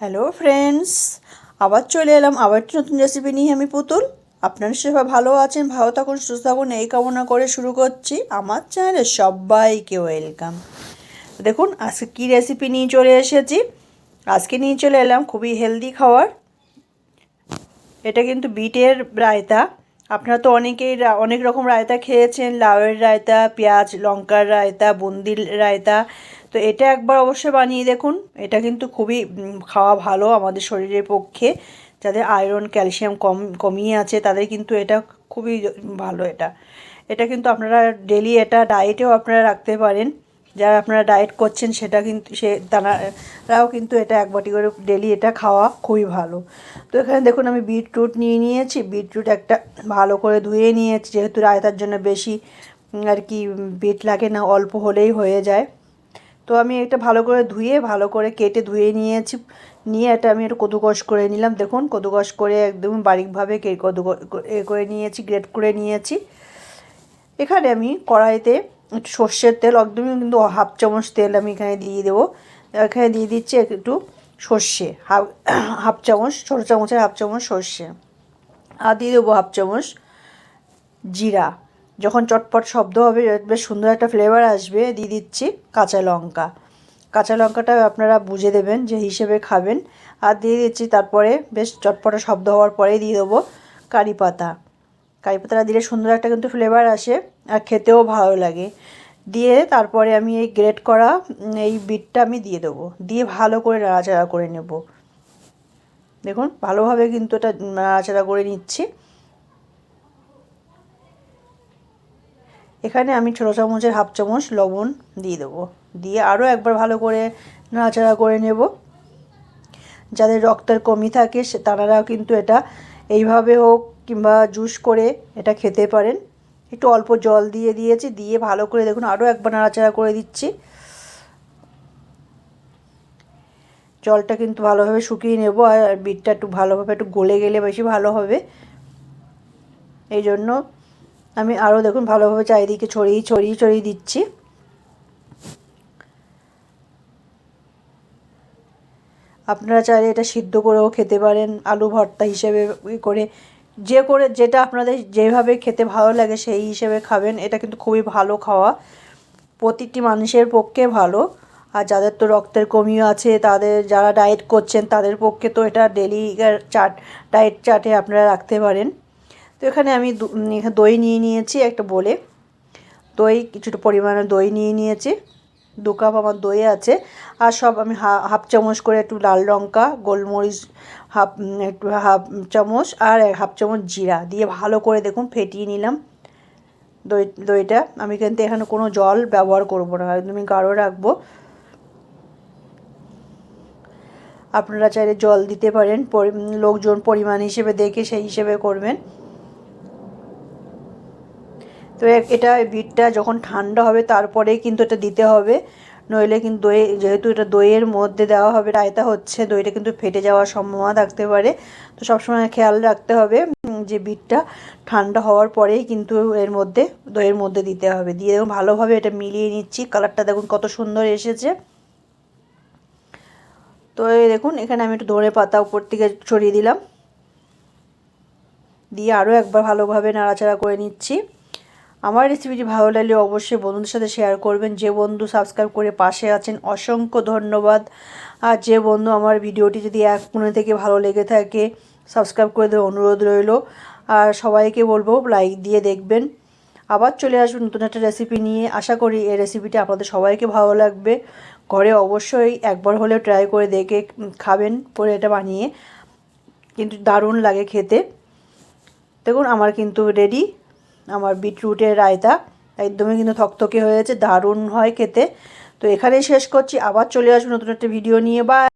Hello friends আবার চলে এলাম আবার একটি নতুন রেসিপি নিয়ে আমি পুতুল। আপনারা সবাই ভালো আছেন, ভালো থাকুন, সুস্থ থাকুন। এই কামনা করে শুরু করছি আমার চ্যানেলে সবাইকে ওয়েলকাম দেখুন, আজকে কী রেসিপি নিয়ে চলে এসেছি। আজকে নিয়ে চলে এলাম খুবই হেলদি খাওয়ার। এটা কিন্তু বিটের রায়তা। আপনারা তো অনেকেই অনেক রকম রায়তা খেয়েছেন। লাউয়ের রায়তা, পেঁয়াজ, লঙ্কার রায়তা, বুন্দির রায়তা। তো এটা একবার অবশ্যই বানিয়ে দেখুন। এটা কিন্তু খুবই খাওয়া ভালো আমাদের শরীরের পক্ষে। যাদের আয়রন ক্যালসিয়াম কম, কমিয়ে আছে, তাদের কিন্তু এটা খুবই ভালো এটা। এটা কিন্তু আপনারা ডেলি এটা ডায়েটেও আপনারা রাখতে পারেন। যারা আপনারা ডায়েট করছেন, সেটা কিন্তু সে তারাও কিন্তু এটা এক বাটি করে ডেলি এটা খাওয়া খুবই ভালো। তো এখানে দেখুন, আমি বিটরুট নিয়ে নিয়েছি। বিটরুট একটা ভালো করে ধুয়ে নিয়েছি। যেহেতু রায়তার জন্য বেশি আর কি বিট লাগে না, অল্প হলেই হয়ে যায়। তো আমি এটা ভালো করে ধুয়ে, ভালো করে কেটে ধুয়ে নিয়েছি। নিয়ে এটা আমি একটু কদুকস করে নিলাম। দেখুন, কদুকস করে একদম বারিকভাবে কদু এ করে নিয়েছি, গ্রেট করে নিয়েছি। এখানে আমি কড়াইতে একটু সর্ষের তেল, একদমই কিন্তু হাফ চামচ তেল আমি এখানে দিয়ে দেবো। এখানে দিয়ে দিচ্ছি একটু সর্ষে, হাফ হাফ চামচ, ছোটো চামচের হাফ চামচ সর্ষে। আর দিয়ে দেবো হাফ চামচ জিরা। যখন চটপট শব্দ হবে বেশ সুন্দর একটা ফ্লেভার আসবে, দিয়ে দিচ্ছি কাঁচা লঙ্কা। কাঁচা লঙ্কাটা আপনারা বুঝে দেবেন যে হিসেবে খাবেন। আর দিয়ে দিচ্ছি তারপরে বেশ চটপটা শব্দ হওয়ার পরে দিয়ে দেবো কারি পাতা। কারি পাতাটা দিলে সুন্দর একটা কিন্তু ফ্লেভার আসে আর খেতেও ভালো লাগে। দিয়ে তারপরে আমি এই গ্রেট করা এই বিটটা আমি দিয়ে দেবো। দিয়ে ভালো করে নাড়াচাড়া করে নেব। দেখুন, ভালোভাবে কিন্তু এটা নাড়াচাড়া করে নিচ্ছি। এখানে আমি ছোটো চামচের হাফ চামচ লবণ দিয়ে দেবো। দিয়ে আরও একবার ভালো করে নাড়াচাড়া করে নেব। যাদের রক্তের কমি থাকে, সে তারাও কিন্তু এটা এইভাবে হোক কিংবা জুস করে এটা খেতে পারেন। একটু অল্প জল দিয়ে দিয়েছি, দিয়ে ভালো করে দেখুন আরও একবার নাড়াচাড়া করে দিচ্ছি। জলটা কিন্তু ভালোভাবে শুকিয়ে নেব আর বিটটা একটু ভালোভাবে একটু গলে গেলে বেশি ভালো হবে। এই জন্য আমি আরও দেখুন ভালোভাবে চারিদিকে ছড়িয়ে ছড়িয়ে ছড়িয়ে দিচ্ছি। আপনারা চাইলে এটা সিদ্ধ করেও খেতে পারেন, আলু ভর্তা হিসেবে করে। যে করে, যেটা আপনাদের যেভাবে খেতে ভালো লাগে সেই হিসেবে খাবেন। এটা কিন্তু খুবই ভালো খাওয়া। প্রতিটি মানুষের পক্ষে ভালো। আর যাদের তো রক্তের কমিও আছে, তাদের যারা ডায়েট করছেন, তাদের পক্ষে তো এটা ডেলি চাট ডায়েট চাটে আপনারা রাখতে পারেন। তো এখানে আমি দই নিয়ে নিয়েছি একটা বলে। দই, কিছুটা পরিমাণে দই নিয়ে নিয়েছি। দু কাপ আমার দই আছে। আর সব আমি হাফ চামচ করে একটু লাল লঙ্কা, গোলমরিচ, হাফ একটু হাফ চামচ আর হাফ চামচ জিরা দিয়ে ভালো করে দেখুন ফেটিয়ে নিলাম দই, দইটা। আমি কিন্তু এখানে কোনো জল ব্যবহার করব না, একদমই গাঢ় রাখব। আপনারা চাইলে জল দিতে পারেন, পরি- লোকজন পরিমাণ হিসেবে দেখে সেই হিসেবে করবেন। তো এটা বিটটা যখন ঠান্ডা হবে তারপরেই কিন্তু এটা দিতে হবে। নইলে কিন্তু দই, যেহেতু এটা দইয়ের মধ্যে দেওয়া হবে, রায়তা হচ্ছে, দইটা কিন্তু ফেটে যাওয়ার সম্ভাবনা থাকতে পারে। তো সবসময় খেয়াল রাখতে হবে যে বিটটা ঠান্ডা হওয়ার পরেই কিন্তু এর মধ্যে, দইয়ের মধ্যে দিতে হবে। দিয়ে দেখুন, ভালোভাবে এটা মিলিয়ে নিচ্ছি। কালারটা দেখুন কত সুন্দর এসেছে। তো দেখুন, এখানে আমি একটু ধনে পাতা উপর থেকে ছড়িয়ে দিলাম। দিয়ে আরও একবার ভালোভাবে নাড়াচাড়া করে নিচ্ছি। আমার রেসিপিটি ভালো লাগলে অবশ্যই বন্ধুদের সাথে শেয়ার করবেন। যে বন্ধু সাবস্ক্রাইব করে পাশে আছেন, অসংখ্য ধন্যবাদ। আর যে বন্ধু আমার ভিডিওটি যদি এক কোণে থেকে ভালো লেগে থাকে সাবস্ক্রাইব করে দেওয়ার অনুরোধ রইল। আর সবাইকে বলব লাইক দিয়ে দেখবেন। আবার চলে আসবেন নতুন একটা রেসিপি নিয়ে। আশা করি এই রেসিপিটা আপনাদের সবাইকে ভালো লাগবে। ঘরে অবশ্যই একবার হলেও ট্রাই করে দেখে খাবেন পরে এটা বানিয়ে। কিন্তু দারুণ লাগে খেতে। দেখুন, আমার কিন্তু রেডি আমার বিটরুটের রায়তা। একদমই কিন্তু থকথকে হয়েছে দারুণ হয় খেতে। তো এখানেই শেষ করছি, আবার চলে আসব নতুন একটা ভিডিও নিয়ে। বা